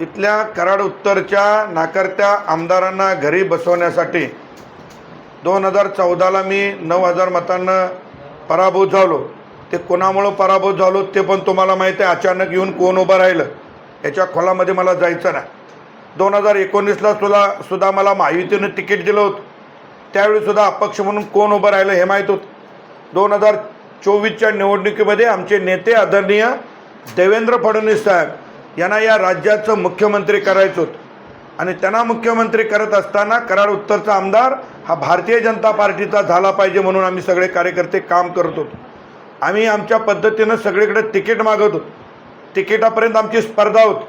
इथल्या कराड उत्तरच्या नाकारत्या आमदारांना घरी बसवण्यासाठी दोन हजार चौदाला मी नऊ हजार मतांना पराभूत झालो. ते कोणामुळं पराभूत झालो ते पण तुम्हाला माहीत आहे. अचानक येऊन कोण उभं राहिलं याच्या खोलामध्ये मला जायचं नाही. दोन हजार एकोणीसला सुद्धा सुद्धा मला महायुतीनं तिकीट दिलं होतं. त्यावेळी सुद्धा अपक्ष म्हणून कोण उभं राहिलं हे माहीत होतं. दोन हजार चोवीसच्या निवडणुकीमध्ये आमचे नेते आदरणीय देवेंद्र फडणवीस साहेब यांना या राज्याचं मुख्यमंत्री करायचं होतं. आणि त्यांना मुख्यमंत्री करत असताना कराड उत्तरचा आमदार हा भारतीय जनता पार्टीचा झाला पाहिजे म्हणून आम्ही सगळे कार्यकर्ते काम करत होतो. आम्ही आमच्या पद्धतीनं सगळीकडे तिकीट मागत होतो. तिकिटापर्यंत आमची स्पर्धा होती.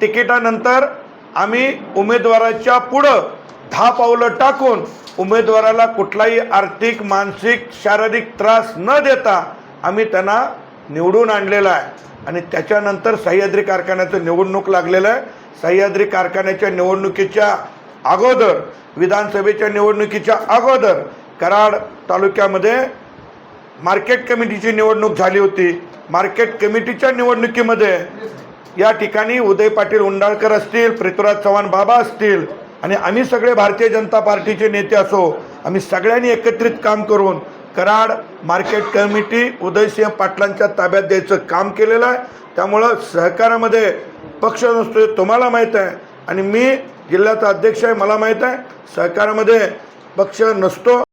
तिकिटानंतर आम्ही उमेदवाराच्या पुढं दहा पावलं टाकून उमेदवाराला कुठलाही आर्थिक मानसिक शारीरिक त्रास न देता आम्ही त्यांना निवडून आणलेला आहे. आणि त्याच्यानंतर सह्याद्री कारखान्याचं निवडणूक लागलेलं आहे. सह्याद्री कारखान्याच्या निवडणुकीच्या अगोदर विधानसभेच्या निवडणुकीच्या अगोदर कराड तालुक्यामध्ये मार्केट कमिटीची निवडणूक झाली होती. मार्केट कमिटीच्या निवडणुकीमध्ये या ठिकाणी उदय पाटील उंडाळकर असतील पृथ्वीराज चव्हाण बाबा असतील आणि आम्ही सगळे भारतीय जनता पार्टीचे नेते असो आम्ही सगळ्यांनी एकत्रित काम करून कराड मार्केट कमिटी उदयसिंह पाटलांच्या ताब्यात द्यायचं काम केलेलं आहे. त्यामुळं सहकारामध्ये पक्ष नसतो हे तुम्हाला माहीत आहे. आणि मी जिल्ह्याचा अध्यक्ष आहे मला माहीत आहे. सहकारामध्ये पक्ष नसतो.